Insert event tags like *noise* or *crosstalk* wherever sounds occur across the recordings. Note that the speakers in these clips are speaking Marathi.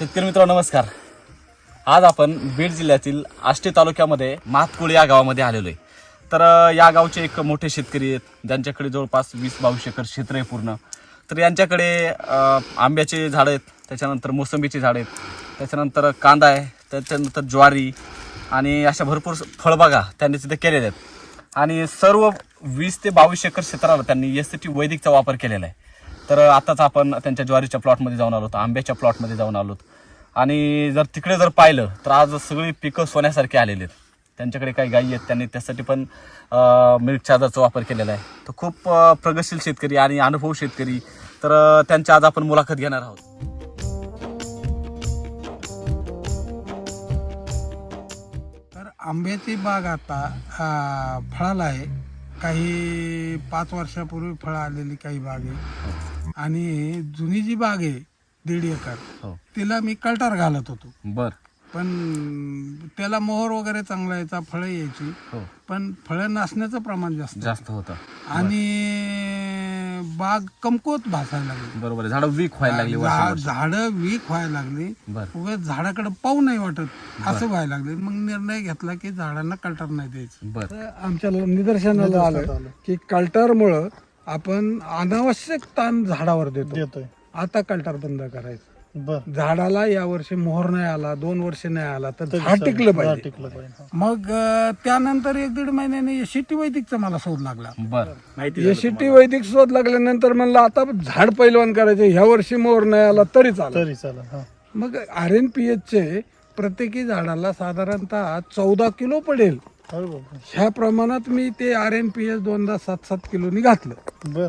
शेतकरी मित्र नमस्कार. आज आपण बीड जिल्ह्यातील आष्टे तालुक्यामध्ये मातकुळ या गावामध्ये आलेलो आहे तर या गावचे एक मोठे शेतकरी आहेत. ज्यांच्याकडे जवळपास वीस बावीस एकर क्षेत्र आहे पूर्ण. तर यांच्याकडे आंब्याचे झाडं आहेत. त्याच्यानंतर मोसंबीची झाडं आहेत. त्याच्यानंतर कांदा आहे. त्याच्यानंतर ज्वारी आणि अशा भरपूर फळबागा त्यांनी तिथे केलेल्या आहेत. आणि सर्व वीस ते बावीस एकर क्षेत्राला त्यांनी एस टी वैदिकचा वापर केलेला आहे. तर आताच आपण त्यांच्या ज्वारीच्या प्लॉटमध्ये जाऊन आलो आंब्याच्या प्लॉटमध्ये जाऊन आलो आणि जर तिकडे जर पाहिलं तर आज सगळी पिकं सोन्यासारखी आलेली आहेत. त्यांच्याकडे काही गायी आहेत त्यांनी त्यासाठी पण मिल्क चार्जरचा वापर केलेला आहे. तर खूप प्रगतशील शेतकरी आणि अनुभव शेतकरी. तर त्यांच्या आज आपण मुलाखत घेणार आहोत. तर आंब्याची बाग आता फळाला आहे. काही पाच वर्षापूर्वी फळं आलेली काही बाग आहे. आणि जुनी जी बाग आहे दीड एकर. हो. तिला मी कल्टार घालत होतो. बर. पण त्याला मोहर वगैरे चांगला यायचा फळं यायची. हो. पण फळं नासण्याचं प्रमाण जास्त. जास्त होतं. आणि बाग कमकुवत भासायला लागली. बरोबर झाडं वीक व्हायला लागली झा-. झाडं वीक व्हायला लागली. बर. उगाच झाडाकडे पाहू नाही वाटत. असं व्हायला लागले. मग निर्णय घेतला की झाडांना कल्टर नाही द्यायचं. बर. आमच्या निदर्शनाला आलं. की कल्टरमुळं आपण अनावश्यक ताण झाडावर देतो. देतोय. आता कल्टर बंद करायचं. बर. झाडाला या वर्षी मोहर नाही आला दोन वर्ष नाही आला तर झाड टिकलं पाहिजे. टिकलं पाहिजे मग अं, त्यानंतर एक दीड महिन्याने शेती वैदिकचा मला शोध लागला. बर. एसीटी वैदिक शोध लागल्यानंतर म्हणलं आता झाड पैलवान करायचे ह्या वर्षी मोहर नाही आला तरी चालेल. तरी चालेल हा. मग आर एन पी चे प्रत्येकी झाडाला साधारणतः चौदा किलो पडेल. अरे बापरे. ह्या प्रमाणात मी ते आर एन पी एच दोनदा सात सात किलोनी घातलं. बर.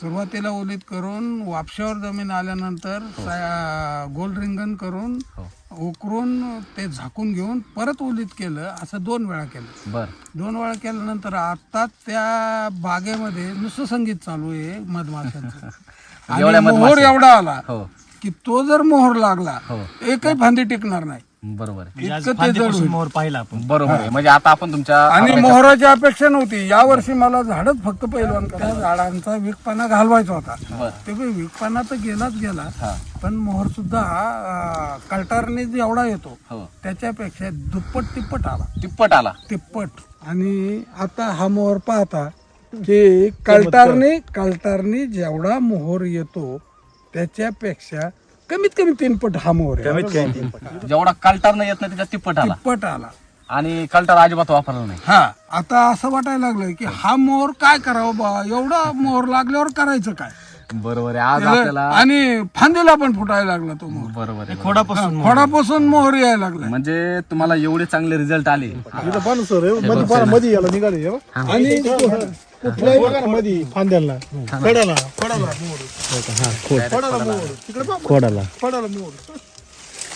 सुरुवातीला ओलीत करून वापशावर जमीन आल्यानंतर सा- गोल रिंगण करून हो. उकरून ते झाकून घेऊन परत ओलीत केलं असं दोन वेळा केलं. बर. दोन वेळा केल्यानंतर आता त्या बागेमध्ये नुसतं संगीत चालू आहे मधमाशांचं. *laughs* आणि मोहर? एवढा आला हो. की तो जर मोहर लागला हो. एकही फांदी टिकणार नाही. बरोबर आहे. इतकं ते जड होईल. मोहर पाहिला आपण. बरोबर आहे. म्हणजे आता आपण तुमच्या आणि मोहराची अपेक्षा नव्हती. या वर्षी मला झाडच फक्त पैलवान करा झाडांचा विकपाना घालवायचा होता. बर. ते विकपाना तर गेलाच गेला. हा. पण मोहर सुद्धा कल्टारने जेवढा येतो. हो. त्याच्यापेक्षा दुप्पट तिप्पट आला. तिप्पट आला. तिप्पट. आणि आता हा मोहर पाहता *laughs* की कल्टारने कल्टारने जेवढा मोहर येतो त्याच्यापेक्षा कमीत कमी तीन पट हा मोहर आहे. कमीत कमी जेवढा कल्टार नाही येत नाही त्याच्यात तिप्पट आला. तिप्पट आला आणि कल्टार अजिबात वापरला नाही. हा आता असं वाटायला लागलं की हा मोहर काय करावं बा? एवढा मोहर लागल्यावर करायचं काय? बरोबर आहे. आज आपल्याला आणि फांदीला पण फुटायला लागला तो मोहर बरोबर आहे खोडापासून खोडापासून मोहर यायला लागला म्हणजे तुम्हाला एवढे चांगले रिझल्ट आले. इथं पण सरमध्ये मध्ये याला निघाले. आणि कुठलाही बघा ना मध्ये फांद्याला. फडाला फडाला मोहर फडाला मोहर तिकडे पहा खोडाला. फडाला मोहर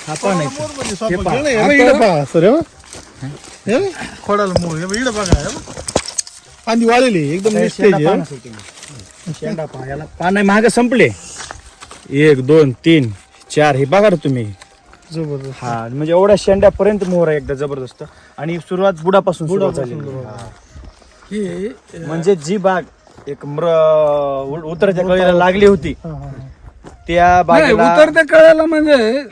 फडाला मोहरमध्ये स्वप्न घे ना, हे बघ, इकडे पहा सर हे बघ. हे? बघ, खोडाला मोहर हे बघ, इकडे बघा हे बघ. फांदी वाळलेली एकदम निस्तेज आहे, हे. बघ. शेंडा पायाला पानं महाग संपले. एक दोन तीन चार हे बघा रे तुम्ही. जबरदस्त. हा म्हणजे एवढ्या शेंड्यापर्यंत मोहर आहे एकदा जबरदस्त. आणि सुरुवात बुडापासून सुरुवात झालेली हे म्हणजे जी बाग एक म्र उतराच्या कळीला लागली होती. त्या नाही बागेला उतरत्या कळ्याला म्हणजे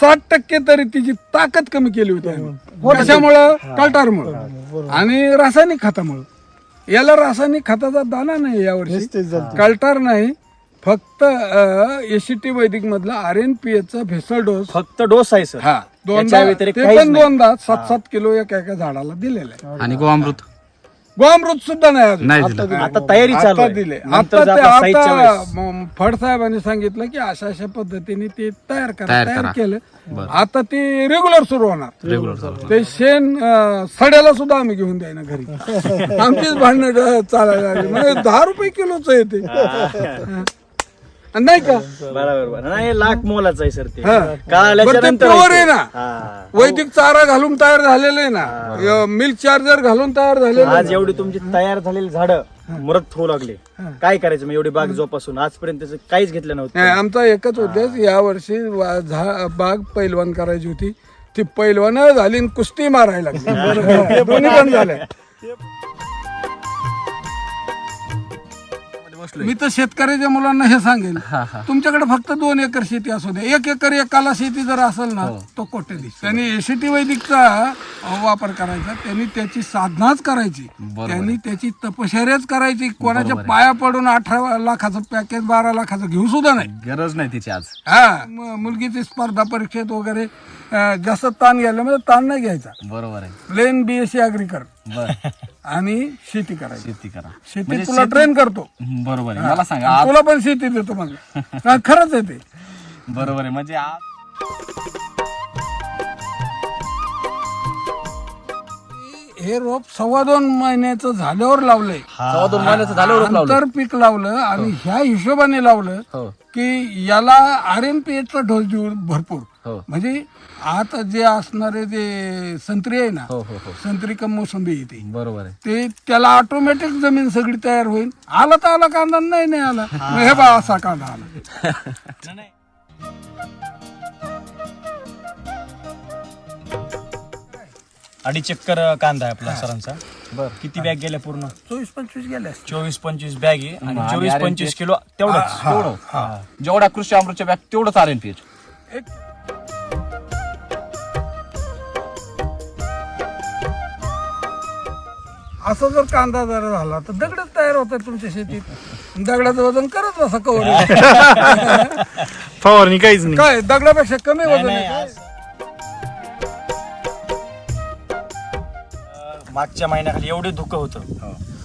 साठ टक्के तरी तिची ताकद कमी केली होती आम्ही. कशामुळं कल्टारमुळं. आणि रासायनिक खतामुळं. याला रासायनिक खताचा दाना नाही यावर्षी कल्टार नाही. फक्त एसीटी वैदिक मधला आर एन पी चा भेसळ डोस. फक्त डोस आहे सर. हा दोनदा याच्या व्यतिरिक्त ते काहीच पण नाही. दोनदा सात सात किलो एका एका झाडाला दिलेलं आहे. आणि गोअमृत गोअमृत सुद्धा नाही अजून. नाही दिलं. आता तयारी चालू आता आहे. दिले. नंतर आता जर ते आपला साईजच्या आता वेळेस. म- फड साहेबांनी सांगितलं की अशा अशा पद्धतीने ते तयार करा तयार तयार करा. केलं. आता ते रेग्युलर सुरू होणार. रेग्युलर ते शेण अं, सड्याला सुद्धा आम्ही घेऊन द्यायना घरी. *laughs* आमचीच भांडणं चालायला लागली. म्हणजे दहा रुपये किलोच येते नाही का? बरोबर बरोबर. नाही लाख मोलाचं आहे सर ते. हा. बरं ते pure आहे. ना. हा. वैदिक चारा घालून तयार झालेले आहे ना. मिल्क चार्जर घालून तयार झालेले आज एवढी तुमची तयार झालेली झाडं मुरत होऊ लागले. काय करायचं मग? एवढी बाग जोपासून. आजपर्यंत त्याचं काहीच घेतलं नव्हतं नाही आमचा एकच उद्देश या वर्षी वा- झा- बाग पैलवान करायची होती. ती पैलवान झाली आणि कुस्ती मारायला लागली. दोन्ही पण झाल्या मी तर शेतकऱ्याच्या मुलांना हे सांगेन. *laughs* हा. तुमच्याकडे फक्त दोन एकर शेती असू दे. एक एकर एकाला शेती जर असेल ना हो. तो कोट्याधीश त्यांनी एसीटी वैदिकचा वापर करायचा. त्यांनी त्याची साधनाच करायची. त्यांनी त्याची तपश्चर्याच करायची. कोणाच्या. पाया पडून अठरा लाखाचं पॅकेज बारा लाखाचं घेऊ सुद्धा नाही. गरज नाही तिची आज. हा. मुलगीची स्पर्धा परीक्षेत वगैरे अ, जास्त ताण घ्यायला म्हणजे ताण नाही घ्यायचा. बरोबर आहे. प्लेन बीएससी अग्री कर. बर. आणि शेती करायची. शेती करा. शेती म्हणजे तुला ट्रेन करतो. बरोबर आहे. मला सांगा आज तुला पण शेती देतो मग. हा, खरंच आहे ते. बरोबर आहे. म्हणजे आज हे रोप सव्वा दोन महिन्याचं झाल्यावर लावलंय. सव्वा दोन महिन्याचं झाल्यावर रोप लावलं आंतर पीक लावलं आणि ह्या हिशोबाने लावलं हो. की याला आर एन पी चा डोस देऊ भरपूर. हो. म्हणजे आता जे असणारे जे संत्री आहे ना हो हो हो. संत्री कम मोसंबी येते बरोबर आहे. ते त्याला ऑटोमॅटिक जमीन सगळी तयार होईल. आला तर आला कांदा नाही नाही आला. मग हे बा असा कांदा आला. अडीच एकर कांदा आहे आपला सरांचा. बर. किती बॅग गेल्या पूर्ण? चोवीस पंचवीस गेले असतील. चोवीस पंचवीस बॅग आहे. आणि आणि चोवीस पंचवीस किलो तेवढं जेवढ्या कृषी अमृतच्या बॅग तेवढंच आर एन पी एच. एक असं जर कांदा जर झाला तर दगडच तयार होतात तुमच्या शेतीत. दगडाचं वजन करत असं कवर. *laughs* फवारणी काहीच नाही. काय दगडापेक्षा कमी वजन नाही, आहे मागच्या महिन्याखाली एवढे धुकं होतं.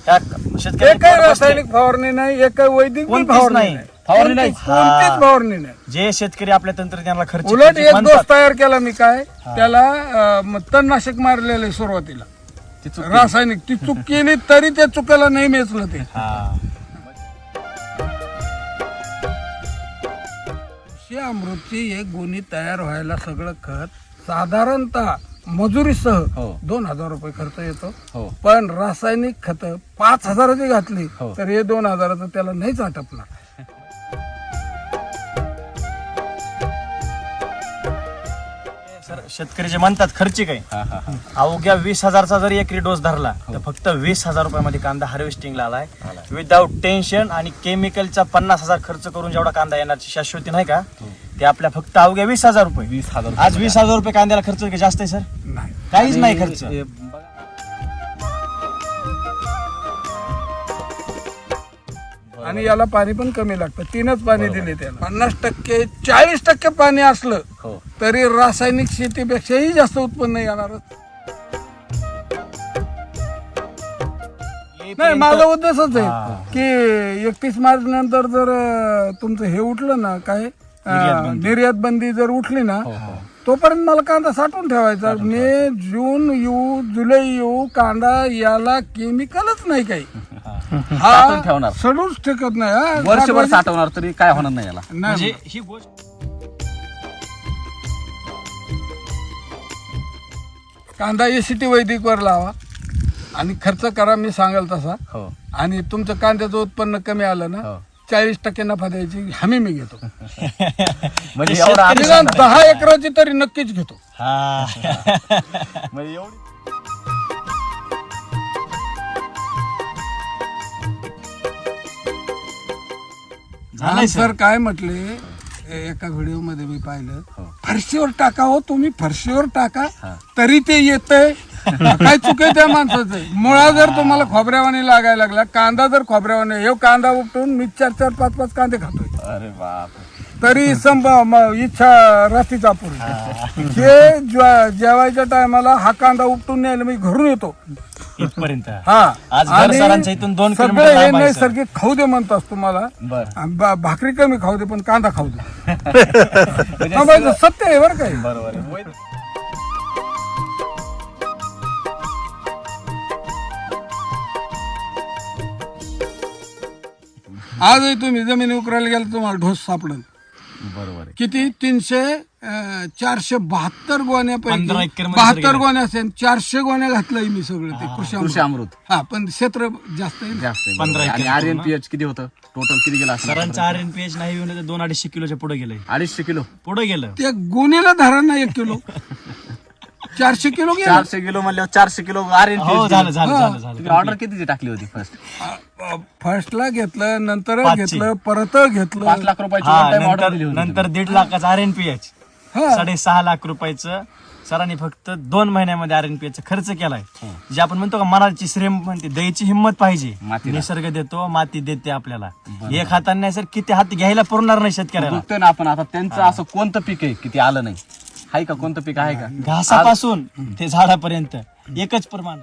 त्या शेतकरी एकही रासायनिक फवारणी नाही एकही वैदिक बी कोणतीच फवारणी नाही. नाही. फवारणी नाही. कोणतीच कोणतीच फवारणी नाही. जे शेतकरी आपल्या तंत्रज्ञानाला खर्च उलट एक म्हणतात, डोस तयार केला मी काय त्याला अं, म- तणनाशक मारलेलं आहे सुरुवातीला. ती चूक रासायनिक ती चूक केली तरी त्या चुकाला नाही मेचलं ते हा. कृषी अमृतची एक गोणी तयार व्हायला सगळं खत साधारणतः मजुरीसह हो. दोन हजार रुपये खर्च येतो हो पण रासायनिक खत पाच हजाराची घातली हो. तर हे दोन हजाराचं त्याला नाहीच आटपणार शेतकरी जे म्हणतात खर्चिक आहे. हा हा हा. अवघ्या वीस हजारचा जरी एकरी डोस धरला तर फक्त वीस हजार रुपयामध्ये कांदा हार्वेस्टिंगला आलाय. विदाऊट टेन्शन आणि केमिकलचा पन्नास हजार खर्च करून जेवढा कांदा येण्याची शाश्वती नाही का? ते आपल्या फक्त अवघ्या वीस हजार रुपये. वीस हजार आज वीस हजार रुपये कांद्याला खर्च का? जास्त आहे सर? काहीच नाही खर्च. हे बघा. आणि याला पाणी पण कमी लागतं. तीनच पाणी दिले त्याला पन्नास टक्के चाळीस टक्के पाणी असलं हो. तरी रासायनिक शेतीपेक्षाही जास्त उत्पन्न येणार. नाही माझा उद्देशच आहे की एकतीस मार्च नंतर जर तुमचं हे उठलं ना काय निर्यात बंदी. जर उठली ना तोपर्यंत मला कांदा साठवून ठेवायचा. मे जून येऊ जुलै येऊ कांदा याला केमिकलच नाही काही. *laughs* साठवून हा ठेवणार. सडूच टिकत नाही हा. वर्षभर साठवणार तरी काय होणार नाही याला. नाही म्हणजे ही गोष्ट कांदा एसीटी वैदिकवर लावा. आणि खर्च करा मी सांगाल तसा. हो. आणि तुमचं कांद्याचं उत्पन्न कमी आलं ना हो. चाळीस टक्के नफा द्यायची हमी मी घेतो. *laughs* म्हणजे एवढा आनंद- निदान दहा एकराची तरी नक्कीच घेतो. हा. *laughs* म्हणजे एवढी सर. काय म्हटले एका व्हिडिओमध्ये मी पाहिलं हो. फरशीवर टाका हो तुम्ही फरशीवर टाका. तरी ते येतंय. काय चुक आहे त्या माणसाचं. मुळा जर तुम्हाला खोबऱ्यावाने लागायला लागला कांदा जर खोबऱ्यावाने हे कांदा उपटून मी चार चार पाच पाच कांदे खातोय. अरे बाप तरी म- इच्छा रात्रीचा पुरी हे. ज्व- जेवायच्या टायमाला हा कांदा उपटून न्यायला मी घरून येतो. इथपर्यंत. हा. आज घर आणि सरांच्या इथून दोन सगळे किलोमीटर हे लांब आहे, सर. नैसर्गिक खाऊ दे म्हणतात तुम्हाला. बर. आणि बा- भाकरी कमी खाऊ दे पण कांदा खाऊ दे. *laughs* म्हणजे थांबायचं सत्य आहे बरं काय बरोबर आहे. आजही तुम्ही जमिनी उकरायला गेला तुम्हाला ढोस सापडल. बरोबर आहे. किती? तीनशे अं, चारशे बहात्तर पंधरा एकरमध्ये बहात्तर गोण्या असेल चारशे गोण्या घातलंय मी सगळं ते कृषी कृषी अमृत. अमृत. हा पण क्षेत्र जास्त आहे ना. जास्त आहे, पंधरा आहे. आणि acre R N. P H किती होतं? टोटल किती गेला सरांचं आर एन पी एच नाही दोन अडीचशे किलोच्या पुढे गेलंय. अडीचशे किलो. पुढे गेलं. त्या गोणीला धरा ना एक किलो. *laughs* चारशे किलो गेलं. चारशे किलो म्हणल्यावर चारशे किलो आर एन हो झालं झालं झालं झालं. तुम्ही ऑर्डर कितीची टाकली होती फर्स्ट फर्स्टला घेतलं नंतर पाचशे. घेतलं परत घेतलं. पाच लाख रुपयाची हा one time order नंतर दिली होती नंतर दीड लाखाचं आर एन पी एच हा. साडेसहा लाख रुपयाचं. सरांनी फक्त दोन महिन्यामध्ये आर एन पी खर्च केलाय. जे आपण म्हणतो का मनाची श्रेम म्हणते द्यायची हिंमत पाहिजे. मातीला. निसर्ग देतो माती देते आपल्याला. एक हाताने नाही सर किती हात घ्यायला पुरणार नाही शेतकऱ्याला. बघतोय ना आपण आता त्यांचं असं कोणतं पीक आहे की ते आलं नाही? आहे का? कोणतं पीक आहे का? घासापासून ते झाडापर्यंत एकच प्रमाण.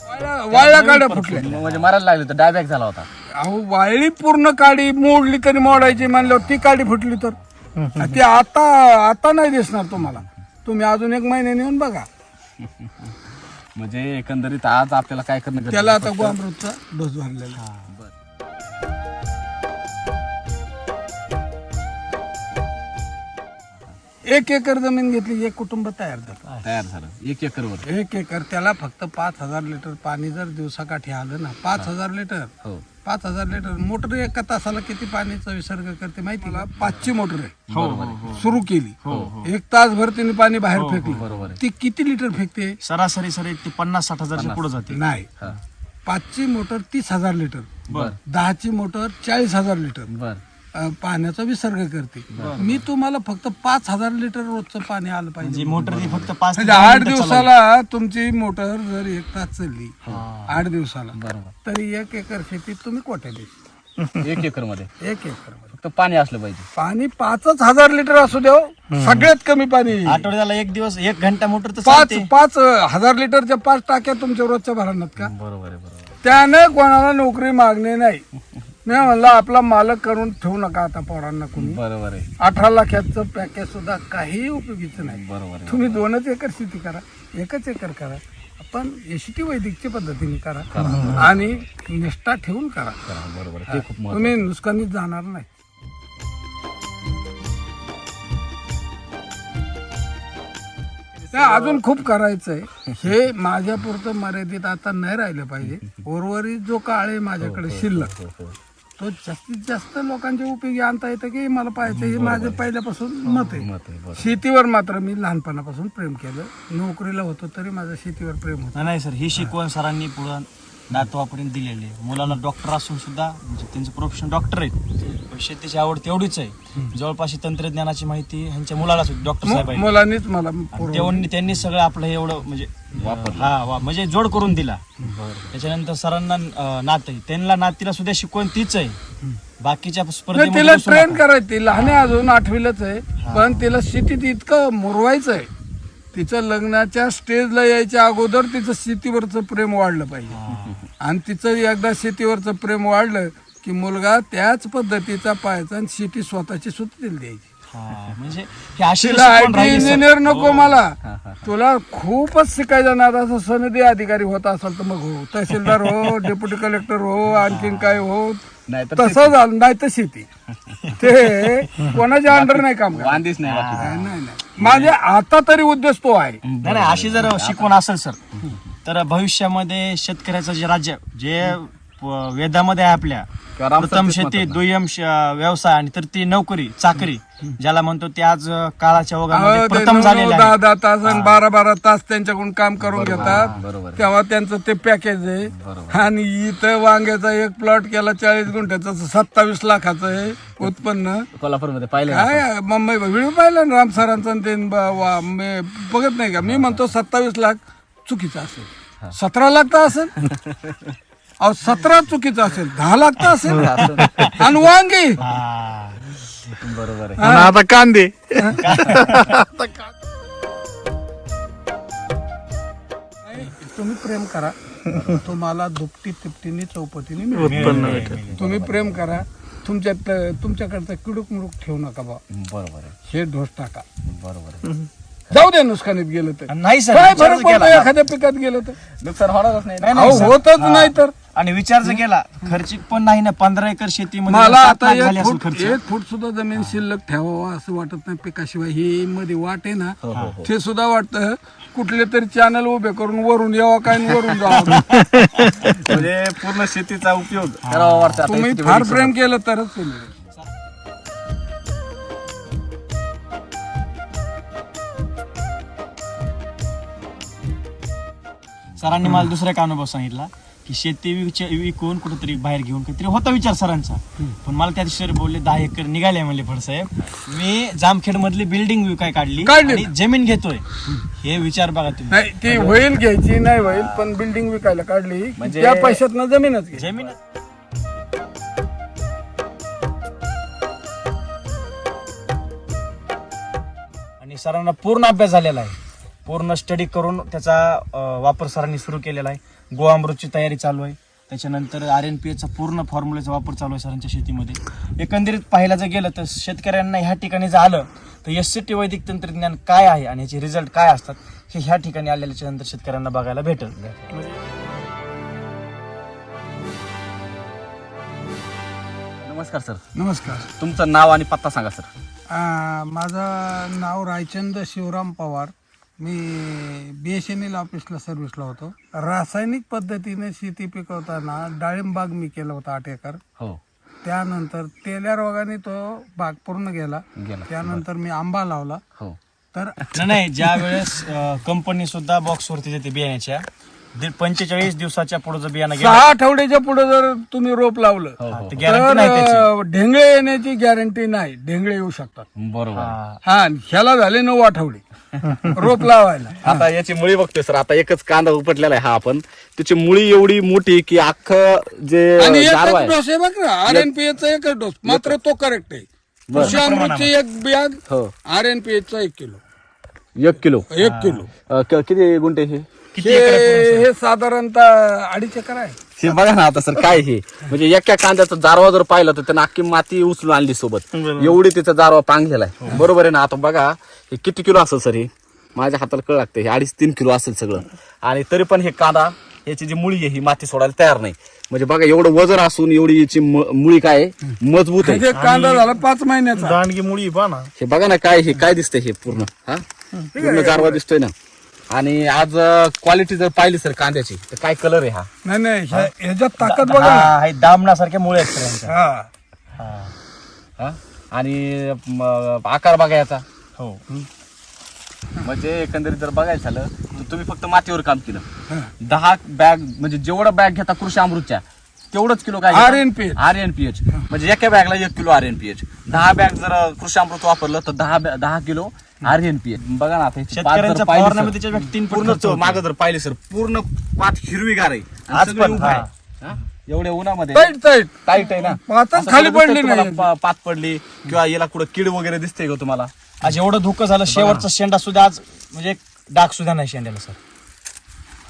वाळ्या- वाळ्या काड्या फुटल्या. म्हणजे मरायला लागले तर डायबॅक झाला होता. अहो वाळली पूर्ण काडी मोडली तरी मोडायची म्हणल्यावर ती काडी फुटली तर. ती आता आता नाही दिसणार तुम्हाला. तुम्ही अजून एक महिन्याने येऊन बघा. म्हणजे एकंदरीत आज आपल्याला काय करणं गरजेचं त्याला? आता गोअमृतचा डोस भरलेला एक एकर जमीन घेतली एक कुटुंब तयार झालं. तयार झालं. एक एकरवर एक एकर त्याला फक्त पाच हजार लिटर पाणी जर दिवसाकाठी आलं ना पाच हजार लिटर. हो. पाच हजार लिटर. मोटर एका तासाला किती पाण्याचा विसर्ग करते माहिती का? पाचची मोटर आहे. सुरू केली. एक तासभर तिने पाणी बाहेर फेकलं. ती किती लिटर फेकते? सरासरी सर एक ते पन्नास साठ हजारच्या पुढे जाते. नाही. हा. पाचची मोटर तीस हजार लिटर. बर. दहाची मोटर चाळीस हजार लिटर. बर. अं, पाण्याचा विसर्ग करते. मी तुम्हाला फक्त पाच हजार लिटर रोजचं पाणी आलं पाहिजे. म्हणजे मोटर फक्त पाच म्हणजे आठ दिवसाला तुमची मोटर जर एक तास चालली आठ दिवसाला बरोबर. तरी एक एकर शेतीत तुम्ही कोट्या द्यायची एक एकरमध्ये एक एकर फक्त पाणी असलं पाहिजे. पाणी पाचच हजार लिटर असू द्या हो. सगळ्यात कमी पाणी. आठवड्याला एक दिवस एक घंटा मोटर तर पाच चालते. पाच हजार लिटरच्या पाच टाक्या तुमच्या रोजच्या भरणात का? बरोबर आहे बरोबर त्याने कोणाला नोकरी मागणे नाही. मी म्हणलं आपला मालक करून ठेवू नका आता पोरांना कोणी. बरोबर आहे. अठरा लाखाचं पॅकेज सुद्धा काही उपयोगीचं नाही. बरोबर आहे. तुम्ही दोनच एकर शेती करा एकच एकर करा पण एसीटी वैदिकच्या पद्धतीने करा आणि निष्ठा ठेवून करा. बरोबर. ते खूप तुम्ही नुकसानीत जाणार नाही. नाही, अजून खूप करायचंय. हे माझ्या पुरतं मर्यादित आता नाही राहिलं पाहिजे. *laughs* उर्वरित जो काळ आहे माझ्याकडे शिल्लक. तो जास्तीत जास्त लोकांच्या उपयोगी आणता येतं की मला पाहिजे हे माझं पहिल्यापासून मत आहे. मत आहे बरोबर. शेतीवर मात्र मी लहानपणापासून प्रेम केलं. नोकरीला होतो तरी माझं शेतीवर प्रेम होतं. नाही, सर. ही शिकवण सरांनी पुढं नातवापर्यंत दिलेली आहे. मुलाला डॉक्टर असून सुद्धा म्हणजे त्यांचं प्रोफेशन डॉक्टर आहेत. पण शेतीची आवड तेवढीच आहे. जवळपास ही तंत्रज्ञानाची माहिती ह्यांच्या मुलाला डॉक्टर साहेब मुलांनीच मला पुरवलं. त्यांनी सगळं आपलं हे एवढं म्हणजे हा वा म्हणजे जोड करून दिला. त्याच्यानंतर सरांना अं, नात आहे. त्यांना नातीला सुद्धा शिकवण तीच आहे. बाकीच्या नाही स्पर्धेमध्ये तिला बसू ट्रेन. करायची लहान आहे अजून आठवीलाच आहे. पण तिला शेतीत इतकं मुरवायचं आहे. तिचं लग्नाच्या स्टेजला यायच्या अगोदर तिचं शेतीवरचं प्रेम वाढलं पाहिजे. आणि तिचं एकदा शेतीवरचं प्रेम वाढलं की मुलगा त्याच पद्धतीचा पाहायचा आणि शेती स्वतःची सुद्धा तिला द्यायची. हा, म्हणजे हे अशी तिला आय शिकवण टी राहिली, सर. इंजिनियर नको मला. तुला खूपच शिकायचं ना असं सनदी अधिकारी होता असेल तर मग हो. तहसीलदार हो डेप्युटी कलेक्टर हो आणखीन काय हो. तसं झालं नाही तर शेती. ते कोणाच्या अंडर नाही काम करत. वांदीच नाही बाकी. नाही नाही नाही. माझे आता तरी उद्देश तो आहे. नाही नाही अशी जर शिकवण असेल सर तर भविष्यामध्ये शेतकऱ्याचं जे राज्य जे प- वेदामध्ये आहे आपल्या. प्रथम शेती दुय्यम श- व्यवसाय आणि तर ती नोकरी चाकरी. ज्याला म्हणतो ते आज काळाच्या ओघामध्ये अहो, ते प्रथम नऊ- झालेले नऊ, आहे. दहा दहा तास आणि बारा बारा तास त्यांच्याकडून काम करून घेतात. आहे. तेव्हा त्यांचं ते पॅकेज आहे. आणि इथं वांग्याचा एक प्लॉट केला चाळीस गुंठ्याचा सत्तावीस लाखाचं आहे उत्पन्न. कोल्हापूरमध्ये पाहिलं ना काय मुंबई व्हिडिओ पाहिला ना राम सरांचा आणि ते ब- वा- मी बघत नाही का? मी म्हणतो सत्तावीस लाख चुकीचं असेल. सतरा लाख तर असेल. *laughs* अहो सतरा चुकीचं असेल दहा लाख तर असेल आणि वांगी. हा. बरोबर आहे. आणि आता कांदे. तुम्ही प्रेम करा. तुम्हाला दुपटी तिपटीने चौपटीने मिळेल. तुम्ही प्रेम करा. तुमच्यात तुमच्याकडचं किडूक मुडूक ठेवू नका बा बरोबर आहे. हे ढोस टाका. बरोबर आहे. जाऊ द्या नुकसानीत गेलं तर. नाही सर. काय विचार फरक जर पडतो केला एखाद्या पिकात गेलं तर? नुकसान होणारच नाही. नाही, नाही, अहो सर. होतच. नाही तर. आणि विचार जर केला खर्चिक पण नाही ना पंधरा एकर शेती म्हणजे मला आता एक फूट सुद्धा जमीन शिल्लक ठेवावा असं वाटत नाही पिकाशिवाय. हे मध्ये वाट आहे ना हो, हो, हो. ते सुद्धा वाटत कुठले तरी चॅनल उभे करून वरून यावा काय वरून जावा? *laughs* म्हणजे पूर्ण शेतीचा उपयोग करावा वाटत तुम्ही फार प्रेम केलं तरच तुम्ही. सरांनी मला दुसरा का अनुभव सांगितला. की शेती विकून कुठेतरी बाहेर घेऊन काहीतरी होता विचार सरांचा. पण मला त्या दिवशी बोलले दहा एकर निघाले म्हणले फडसाहेब मी जामखेड मधली बिल्डिंग विकाय काढली काढली. आणि जमीन घेतोय. हे विचार बघा तुम्ही. नाही ती होईल घ्यायची नाही होईल पण बिल्डिंग विकायला काढली. म्हणजे- त्या पैशातनं जमीनच घे. जमीन आणि सरांना पूर्ण अभ्यास झालेला आहे. पूर्ण स्टडी करून त्याचा वापर सरांनी सुरू केलेला आहे. गोअमृतची तयारी चालू आहे. त्याच्यानंतर आर एन पी एचा पूर्ण फॉर्म्युलेचा वापर चालू आहे सरांच्या शेतीमध्ये. एकंदरीत पाहायला जर गेलं तर शेतकऱ्यांना ह्या ठिकाणी जर आलं तर एस सी टी वैदिक तंत्रज्ञान काय आहे आणि याचे रिझल्ट काय असतात हे ह्या ठिकाणी आलेल्याच्या नंतर शेतकऱ्यांना बघायला भेटेल. नमस्कार सर. नमस्कार. तुमचं नाव आणि पत्ता सांगा सर. माझं नाव रायचंद शिवराम पवार. मी बी एस एन एल ऑफिसला सर्व्हिसला होतो. रासायनिक पद्धतीने शेती पिकवताना डाळिंब बाग मी केला होता आठ एकर. हो. त्यानंतर तेल्या रोगाने तो बाग पूर्ण गेला. गेला. त्यानंतर मी आंबा लावला. हो. तर नाही नाही ज्या वेळेस कंपनी सुद्धा बॉक्स वरती देते बियाण्याच्या दीड पंचेचाळीस दिवसाच्या पुढे जर बियाणं गेलं सहा आठवड्याच्या पुढे जर तुम्ही रोप लावलं हो हो. तर गॅरंटी नाही त्याची. तर ढेंगळे येण्याची गॅरंटी नाही. ढेंगळे येऊ शकतात. बरोबर. हा. हा आणि ह्याला झाले नऊ आठवडे. रोप लावायला. आता याची मुळी बघतोय सर. आता एकच कांदा उपटलेला आहे हा आपण. त्याची मुळी एवढी मोठी की अख्खं जे आणि गारवा एकच आहे. डोस आहे बघ ना आर एन पी चा एकच डोस. मात्र तो करेक्ट आहे. कृषी अमृतची एक बॅग हो. आर एन पी चा एक किलो. एक किलो. एक किलो. अं, क- किती गुंठे हे? हे हे साधारणतः अडीच एकर आहे. हे बघा ना आता सर काय हे? म्हणजे एका कांद्याचा जारवा जर पाहिलं तर त्यानं अख्खी माती उचलून आणली सोबत. एवढी त्याचा जारवा पांगलेला आहे. बरोबर आहे ना? आता बघा हे किती किलो असेल सर हे? माझ्या हाताला कळ लागते हे अडीच तीन किलो असेल सगळं. आणि तरी पण हे कांदा याची जी मुळी आहे ही माती सोडायला तयार नाही. म्हणजे बघा एवढं वजन असून एवढी याची म- मुळी काय आहे? मजबूत आहे. हे कांदा झाला पाच महिन्याचा. दांडगी मुळी पहा ना. हे बघा ना काय हे काय दिसतंय हे पूर्ण हा? पूर्ण गारवा दिसतोय ना. आणि आज क्वालिटी जर पाहिली सर कांद्याची तर काय कलर आहे हा? नाही नाही ह्या- ह्याच्यात ताकद बघा. ना. हा, हे दामनासारख्या मुळे आहेत. हा. हा. हा? आणि म, आकार बघा याचा. हो. म्हणजे एकंदरीत जर बघायचं झालं तर तुम्ही फक्त मातीवर काम केलं. दहा बॅग म्हणजे जेवढं बॅग घेता कृषी अमृतच्या तेवढंच किलो काय RNPH. R N P H म्हणजे एका बॅगला एक kilo R N P H दहा बॅग जर कृषी अमृत वापरलं तर दहा दहा kilo R N P H बघा ना आता पूर्ण. मागं जर पाहिले सर पूर्ण पात हिरवीगार आहे? एवढ्या उन्हामध्ये टाईट आहे ना. असं खाली पडली. पा- पात पडली किंवा याला कुठं कीड वगैरे दिसते का तुम्हाला? आज एवढं धुकं झालं शेवटचा शेंडा सुद्धा आज म्हणजे एक डाग सुद्धा नाही शेंड्याला सर.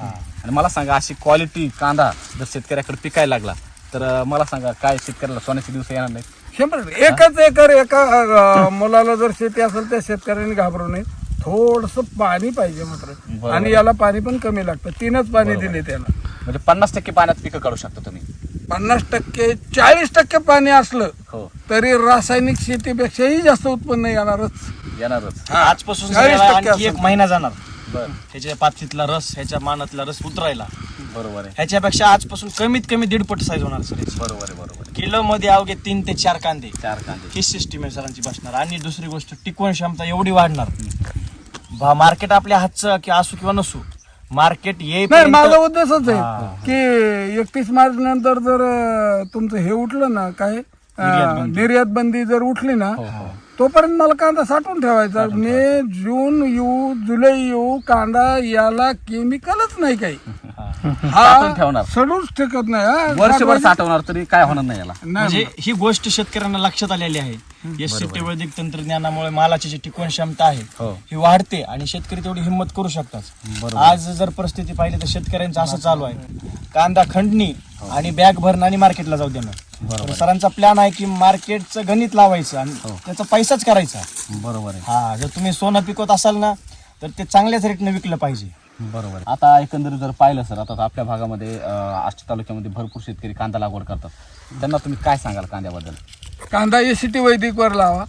आणि मला सांगा अशी क्वालिटी कांदा जर शेतकऱ्याकडे पिकायला लागला तर मला सांगा काय शेतकऱ्याला सोन्याचे दिवस येणार नाही शंभर एकच एकर एका अं, मुलाला जर शेती असेल त्या शेतकऱ्यांनी घाबरू नये. थोडस पाणी पाहिजे मात्र. आणि याला पाणी पण कमी लागतं. तीनच पाणी दिले त्याला. म्हणजे पन्नास टक्के पाण्यात पिकं काढू शकता तुम्ही. पन्नास टक्के चाळीस टक्के पाणी असलं हो. तरी रासायनिक शेतीपेक्षाही जास्त उत्पन्न येणारच. येणारच. आजपासून चाळीस सगळ्याला टक्के आणखी एक असेल. महिना जाणार. बर. ह्याच्या पातीतला रस ह्याच्या मानातला रस उतरायला. बरोबर आहे. ह्याच्यापेक्षा आजपासून कमीत कमी दीड पट साईज होणार सर. बरोबर आहे बरोबर आहे. किलो मध्ये अवघे तीन ते चार कांदे. चार कांदे. ही सिस्टीम आहे सरांची बसणार. आणि दुसरी गोष्ट टिकवण क्षमता एवढी वाढणार. भा- मार्केट आपल्या हातचं की असू किंवा नसू मार्केट नाही माझा येईपर्यंत उद्देशच हा. आहे की एकतीस मार्च नंतर जर अं, तुमचं हे उठलं ना काय अं, निर्यात बंदी जर उठली ना तोपर्यंत मला कांदा साठवून ठेवायचा. मे जून येऊ जुलै येऊ कांदा याला केमिकलच नाही काही. *laughs* साठवून हा ठेवणार. सडूच टिकत नाही हा. वर्षभर साठवणार तरी काय होणार नाही याला? नाही म्हणजे ही गोष्ट शेतकऱ्यांना लक्षात आलेली आहे. एस सी वैदिक तंत्रज्ञानामुळे मालाची जी टिकवण क्षमता आहे हो. ही वाढते आणि शेतकरी तेवढी हिंमत करू शकतात. आज जर परिस्थिती पाहिली तर शेतकऱ्यांचं असं चालू आहे. कांदा खंडणी आणि बॅग भरणं आणि मार्केटला जाऊ देणं. तर सरांचा प्लॅन आहे की मार्केटचं गणित लावायचं आणि त्याचा पैसाच करायचा. बरोबर आहे. हा जर तुम्ही सोनं पिकवत असाल ना तर ते चांगल्याच रेटने विकलं पाहिजे. बरोबर आहे. आता एकंदरीत जर पाहिलं सर आता आपल्या भागामध्ये अं, आष्टी तालुक्यामध्ये भरपूर शेतकरी कांदा लागवड करतात. त्यांना तुम्ही काय सांगाल कांद्याबद्दल? कांदा एसीटी वैदिकवर लावा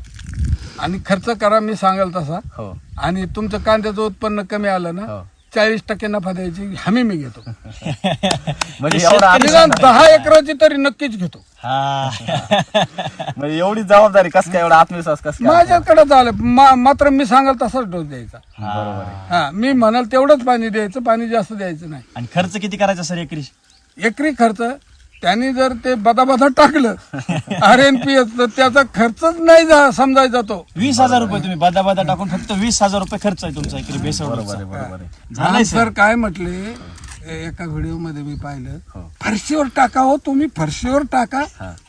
आणि खर्च करा मी सांगाल तसा. हो. आणि तुमचं कांद्याचं उत्पन्न कमी आलं ना हो. चाळीस टक्के नफा द्यायची हमी मी घेतो. *laughs* म्हणजे एवढा निदान दहा एकराची तरी नक्कीच घेतो. हा. *laughs* म्हणजे एवढी जबाबदारी कस काय एवढा आत्मविश्वास कस काय माझ्याकडे झालं. मा- मात्र मी सांगाल तसाच डोस द्यायचा. बरोबर आहे. हा मी म्हणाल तेवढंच पाणी द्यायचं पाणी जास्त द्यायचं नाही. आणि खर्च किती करायचा सर एकरी? एकरी खर्च त्यांनी जर ते बदा बदा टाकलं आर एन पी एस तर त्याचा खर्चच नाही जा- समजायचा तो. वीस हजार रुपये तुम्ही बदा बदा टाकून फक्त वीस हजार रुपये खर्च आहे तुमचा एकरी बेसवर. बरोबर आहे बरोबर आहे. झालंय सर. काय म्हटले ए- एका व्हिडिओमध्ये मी पाहिलं हो. फरशीवर टाका हो तुम्ही फरशीवर टाका.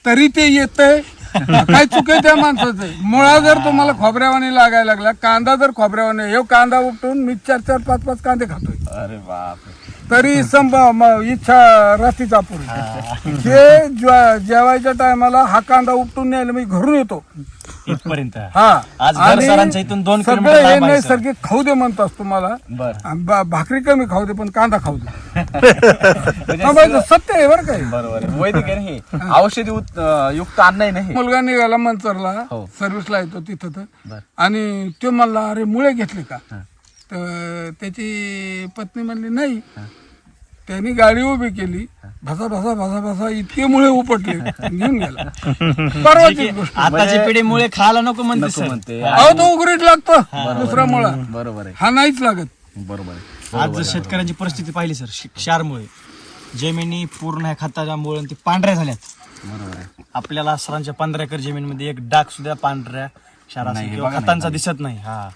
तरी ते येतंय. काय चुक आहे त्या माणसाचं? मुळा जर तुम्हाला खोबऱ्यावानी लागायला लागला कांदा जर खोबऱ्यावानी हे कांदा उपटून मी चार चार पाच पाच कांदे खातोय. अरे बाप तरी संभ म- इच्छा रात्रीचा पुरी हे. ज्वा- जेवायच्या टायमाला हा कांदा उपटून न्यायला मी घरून येतो. इथपर्यंत. हा. आज घर आणि सरांच्या इथून दोन सगळं किलोमीटर हे लांब आहे, सर. नैसर्गिक खाऊ दे म्हणतात तुम्हाला. बर. बा- भाकरी कमी खाऊ दे पण कांदा खाऊ दे. *laughs* म्हणजे हा, बाई, सत्य आहे बरं काय बरोबर आहे. वैदिक आहे ना हे. औषधी उत- अं, युक्त अन्न आहे ना हे. मुलगा निघाला मंचरला. हो. सर्व्हिसला येतो तिथं तर. आणि तो म्हणला अरे मुळे घेतले का? हा. तर त्याची पत्नी म्हणली नाही. त्यांनी गाडी उभी केली. भसा भसा भसा भसा इतके मुळे उपटले *laughs* घेऊन गेला. *laughs* परवाची गोष्ट. आताची पिढी मुळे खायला नको म्हणते अहो तो उघडीत लागतो. दुसरा मुळा. बरोबर आहे. हा नाहीच लागत. बरोबर आहे. आज जर शेतकऱ्यांची परिस्थिती पाहिली सर क्षारमुळे. जमिनी पूर्ण ह्या खताच्या मुळे ते पांढऱ्या झाल्यात. बरोबर आहे. आपल्याला सरांच्या पंधरा एकर जमीनमध्ये एक डाग सुद्धा पांढऱ्या क्षाराचा हे किंवा खतांचा. दिसत नाही. हा.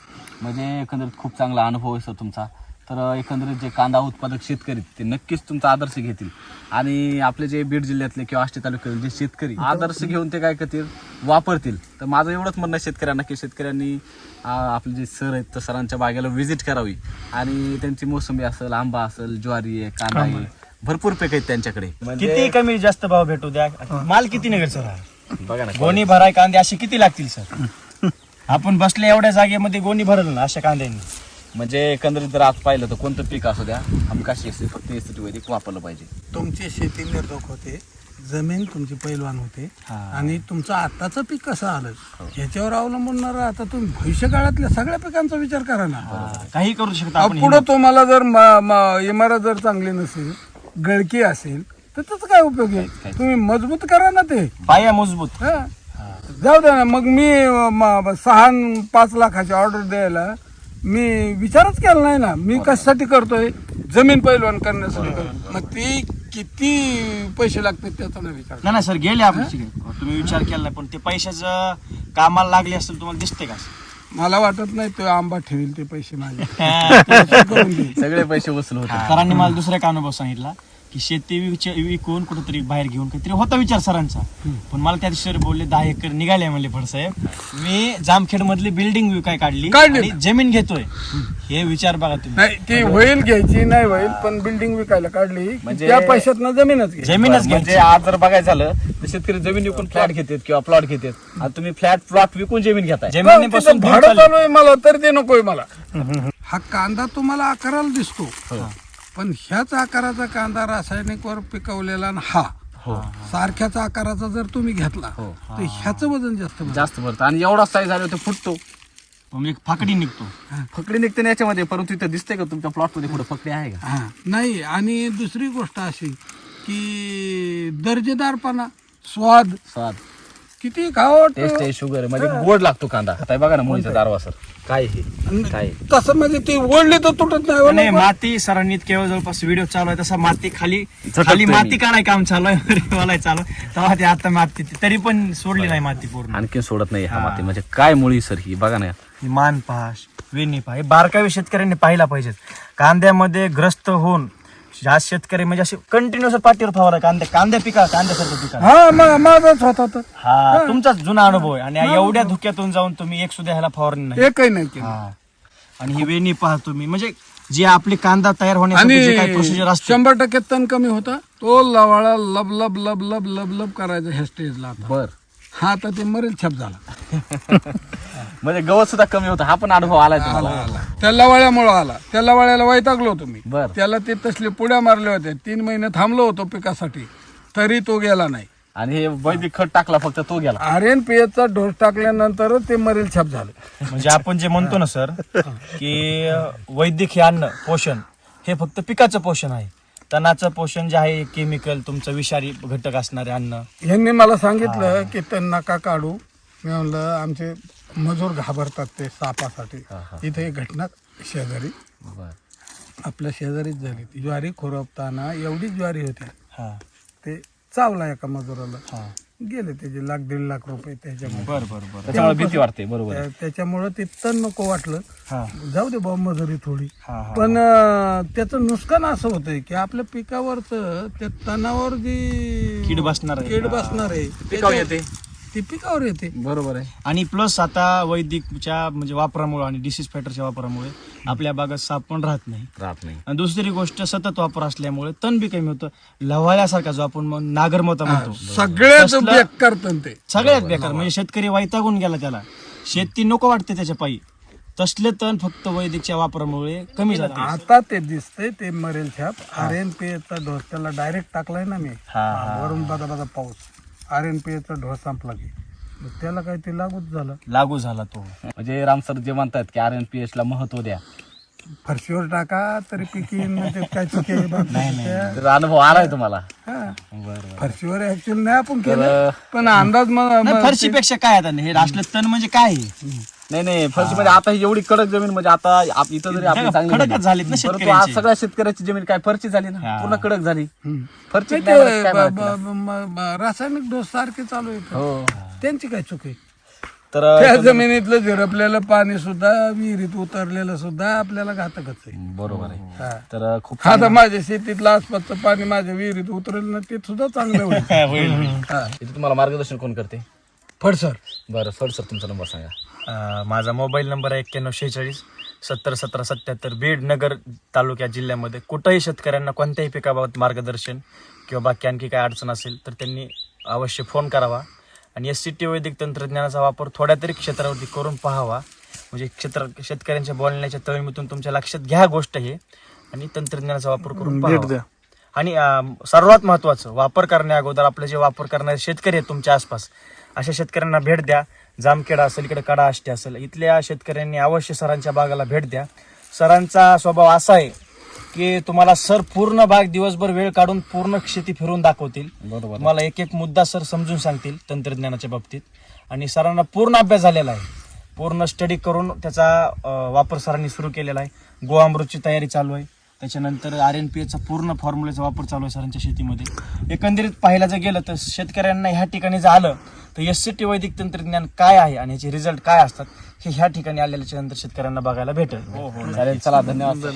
म्हणजे एकंदरीत खूप चांगला अनुभव सर तुमचा. तर एकंदरीत जे कांदा उत्पादक शेतकरी ते नक्कीच तुमचा आदर्श घेतील. आणि आपले जे बीड जिल्ह्यातले किंवा आष्टी तालुक्यातील जे शेतकरी आदर्श घेऊन ते काय करतील? वापरतील. तर माझं एवढंच म्हणणं आहे शेतकऱ्यांना की शेतकऱ्यांनी आपले जे सर आहेत तर सरांच्या बागेला व्हिजिट करावी. आणि त्यांची मोसंबी असेल आंबा असेल ज्वारी आहे कांदा आहे भरपूर पीक आहेत त्यांच्याकडे. म्हणजे किती कमी जास्त भाव भेटू द्या? माल किती निघेल सर? बघा ना गोणी भराय कांदे असे किती लागतील सर? आपण बसले एवढ्या जागेमध्ये गोणी भरल ना अशा कांद्यांनी? म्हणजे एकंदरीत जर आज पाहिलं तर कोणतं पीक असू द्या हमकाशी असेल फक्त एस वैदिक वापरलं पाहिजे. तुमची शेती निर्धोक होते जमीन तुमची पैलवान होते हा. आणि तुमचं आताचं पीक कसं आलं? ह्याच्यावर अवलंबून राहा. आता तुम्ही भविष्यकाळातल्या सगळ्या पिकांचा विचार करा ना. हा, काही करू शकता आपण पुढे तुम्हाला जर म- म- इमारत जर चांगली नसेल गळकी असेल तर त्याचा काय उपयोग आहे? तुम्ही मजबूत करा ना ते. पाया मजबूत. हा. जाऊ द्या ना मग मी म- सहा न पाच लाखाची ऑर्डर द्यायला मी विचारच केला नाही ना. मी कशासाठी करतोय? जमीन पैलवान करण्यासाठी करतो मग ती किती पैसे लागतात त्याचा नाही विचार नाही नाही सर गेले आपण ठीक आहे. तुम्ही विचार केला नाही पण ते पैशाचं कामाला लागले असेल तुम्हाला दिसते का? मला वाटत नाही तो आंबा ठेवील ते पैसे माझे. *laughs* हा. असं करून देईल. सगळे पैसे वसूल होते. सरांनी मला दुसरा एक अनुभव सांगितला? की शेती विच- विकून कुठेतरी बाहेर घेऊन काहीतरी होता विचार सरांचा. पण मला त्या दिवशी बोलले दहा एकर निघाले म्हणले फडसाहेब मी जामखेड मधली बिल्डिंग विकाय काढली काढली. आणि जमीन घेतोय. हे विचार बघा तुम्ही. नाही ती होईल घ्यायची नाही होईल पण बिल्डिंग विकायला काढली. म्हणजे- त्या पैशात जमीनच घ्यायची. जमीनच म्हणजे घ्यायची. आज जर बघायचं झालं तर शेतकरी जमीन विकून फ्लॅट घेतात किंवा प्लॉट घेतात. आणि तुम्ही फ्लॅट प्लॉट विकून जमीन घेताय. जमिनीपासून तिथं दूर भाडं चालू. चालू आहे मला तर ते नकोय मला. हा कांदा तुम्हाला आकाराला दिसतो. पण ह्याच आकाराचा कांदा रासायनिकवर पिकवलेला आणि हा सारख्याच आकाराचा जर तुम्ही घेतला तर ह्याचं वजन जास्त. जास्त भरतं. आणि एवढा साईज झाला तर फुटतो. म्हणजे फाकडी निघतो. फकडी निघते ना याच्यामध्ये परंतु इथं दिसते का तुमच्या प्लॉटमध्ये कुठं फकडी आहे का? हा. नाही आणि दुसरी गोष्ट अशी की दर्जेदारपणा स्वाद. स्वाद. किती खावं टेस्ट आहे शुगर म्हणजे गोड लागतो कांदा. आता हे बघा ना मुलीचा दारवा सर. काय हे? काय तसं म्हणजे ती ओढली तर तुटत नाही हो नाही ना. माती सरांनी केवळ जवळपास व्हिडिओ चालू आहे तसा माती खाली झटकतोय खाली मी. माती काढाय काम चालू आहे? *laughs* मला चालू आहे. तेव्हा ते आता माती तरी पण सोडली नाही माती पूर्ण. आणखी सोडत नाही हा माती. म्हणजे काय मुळी सर ही? बघा ना. ही मानपाश वेणीपा हे बारकावे शेतकऱ्यांनी पाहिला पाहिजेत. कांद्यामध्ये ग्रस्त होऊन ह्या शेतकरी म्हणजे असे कंटिन्युअस पाठीवर फवारा कांद्या कांद्या पिका कांद्यासारखं पिका हा मा- माझाच होता हा तुमचाच जुना अनुभव आहे. आणि एवढ्या धुक्यातून जाऊन तुम्ही एक सुद्धा ह्याला फवारणी नाही. एकही नाही केलं. हा. आणि ही वेणी पहा तुम्ही. म्हणजे जे आपली कांदा तयार होण्यासाठी जे काही प्रोसिजर आणि असते. शंभर टक्के तण कमी होता. तो लवाळा लब लब लब लब लब लब करायचा ह्या स्टेजला आता. बर. हा आता ते मरेल छाप झाला. *laughs* म्हणजे गवत सुद्धा कमी होतं. हा पण अनुभव आलाय तुम्हाला. त्या लवाळ्यामुळं आला. त्या लवाळ्याला वैतागलो तुम्ही बर. त्याला ते तसले पुड्या मारल्या होत्या तीन महिने थांबलो होतो पिकासाठी. तरी तो गेला नाही. आणि हे वैदिक खत टाकला फक्त तो गेला. आर एन पी चा डोस टाकल्यानंतर ते मरेल छाप झालं. म्हणजे आपण जे म्हणतो ना सर की वैद्यकीय अन्न पोषण हे फक्त पिकाचं पोषण आहे. तणाचं पोषण जे आहे केमिकल तुमचं विषारी घटक असणारे अन्न. यांनी मला सांगितलं की ते नका काढू? मी म्हणलं आमचे मजूर घाबरतात ते सापासाठी. इथे एक घटना शेजारी. बरं. आपल्या शेजारीच झाली ती. ज्वारी खुरपताना एवढी ज्वारी होती. हा. ते चावला एका मजुराला. हा. गेले त्याचे लाख दीड लाख रुपये त्याच्यामुळे बर बर बर. त्याच्यामुळे भीती वाटते बरोबर आहे. त्या- त्याच्यामुळं ते तण नको वाटलं. हा. जाऊ दे बाबा मजुरी थोडी. हा हा पण अं, त्याचं नुकसान असं होतंय की आपल्या पिकावरच त्या तणावर जी कीड बसणार आहे. कीड बसणार आहे. पिकावर येते. ती पिकावर येते. बरोबर आहे. आणि प्लस आता वैदिकच्या म्हणजे वापरामुळे आणि डिसीज फायटरच्या वापरामुळे आपल्या बागात साप पण राहत नाही. राहत नाही. आणि दुसरी गोष्ट सतत वापर असल्यामुळे तण बी कमी होतं. लवाळ्यासारखा जो आपण मग नागरमोता म्हणतो. सगळ्यात कसलं? बेक करतात ते. सगळ्यात बेकार. म्हणजे शेतकरी वैतागून गेला त्याला. शेती नको वाटते त्याच्या पायी. तसले तण फक्त वैदिकच्या वापरामुळे कमी जाते आता ते दिसतंय ते मरेल छाप. आर एन पी चा ढोस त्याला डायरेक्ट टाकलाय ना मी. वरून बदा बदा पाऊस. आर एन पी चा ढोस संपला की. मग त्याला काही ते लागूच झालं. लागू झाला तो. म्हणजे राम सर जे म्हणतात की आर एन पी एच ला महत्त्व द्या. फरशीवर टाका तरी पिकीन म्हणजे काय चुकी आहे बा. त्या- तर अनुभव आलाय तुम्हाला. हा. बरं फरशीवर ऍक्च्युअली नाही आपण केलं पण अंदाज मग फरशीपेक्षा काय आता हे असलं तण म्हणजे काय आहे? नाही नाही फर्स्ट म्हणजे आता ही एवढी कडक जमीन म्हणजे आता आप- इथं जरी आपली कडक- चांगली कडकच झाली, झालीत ना परंतु शेतकऱ्यांची. आज सगळ्या शेतकऱ्याची जमीन काय फरची झाली ना हा. पूर्ण कडक झाली. फरची नाही काय रासायनिक डोस सारखे चालू आहेत हो त्यांची काय चुकी तर त्या जमिनीतलं झिरपलेलं पाणी सुद्धा विहिरीत उतरलेलं सुद्धा आपल्याला घातकच आहे बरोबर आहे. तर खूप आता माझ्या शेतीतलं आसपासचं पाणी माझ्या विहिरीत उतरेल ना ते सुद्धा चांगलं होईल *laughs* होईल, होईल. हा. इथे तुम्हाला मार्गदर्शन कोण करते फडसर बरं सर सर तुमचा नंबर सांगा माझा मोबाईल नंबर आहे एक्क्याण्णव शेहेचाळीस सत्तर सतरा सत्याहत्तर बीड नगर तालुक्या जिल्ह्यामध्ये. कुठंही शेतकऱ्यांना कोणत्याही पिकाबाबत मार्गदर्शन किंवा बाकी आणखी काय अडचण असेल तर त्यांनी अवश्य फोन करावा. आणि एस सी टी वैदिक तंत्रज्ञानाचा वापर थोड्या तरी क्षेत्रावरती करून पाहावा. म्हणजे क्षेत्र शेतकऱ्यांच्या बोलण्याच्या तळमीतून तुमच्या लक्षात घ्या गोष्ट हे. आणि तंत्रज्ञानाचा वापर करून पाहावा. आणि सर्वात महत्त्वाचं वापर करण्या अगोदर आपले जे वापर करणारे शेतकरी आहेत तुमच्या आसपास अशा शेतकऱ्यांना भेट द्या. जामखेडा असेल इकडे कडा आष्टे असेल इथल्या शेतकऱ्यांनी अवश्य सरांच्या बागाला भेट द्या. सरांचा स्वभाव असा आहे की तुम्हाला सर पूर्ण बाग दिवसभर वेळ काढून पूर्ण शेती फिरून दाखवतील. बरोबर. तुम्हाला एक एक मुद्दा सर समजून सांगतील तंत्रज्ञानाच्या बाबतीत. आणि सरांना पूर्ण अभ्यास झालेला आहे. पूर्ण स्टडी करून त्याचा वापर सरांनी सुरू केलेला आहे. गोअमृतची तयारी चालू आहे. त्याच्यानंतर आर एन पी एचा पूर्ण फॉर्म्युलेचा वापर चालू आहे सरांच्या शेतीमध्ये. एकंदरीत पाहायला जर गेलं तर शेतकऱ्यांना ह्या ठिकाणी जर आलं तर एस सी टी वैदिक तंत्रज्ञान काय आहे आणि याचे रिझल्ट काय असतात हे ह्या ठिकाणी आलेल्याच्या नंतर शेतकऱ्यांना बघायला भेटेल. चालेल चला धन्यवाद.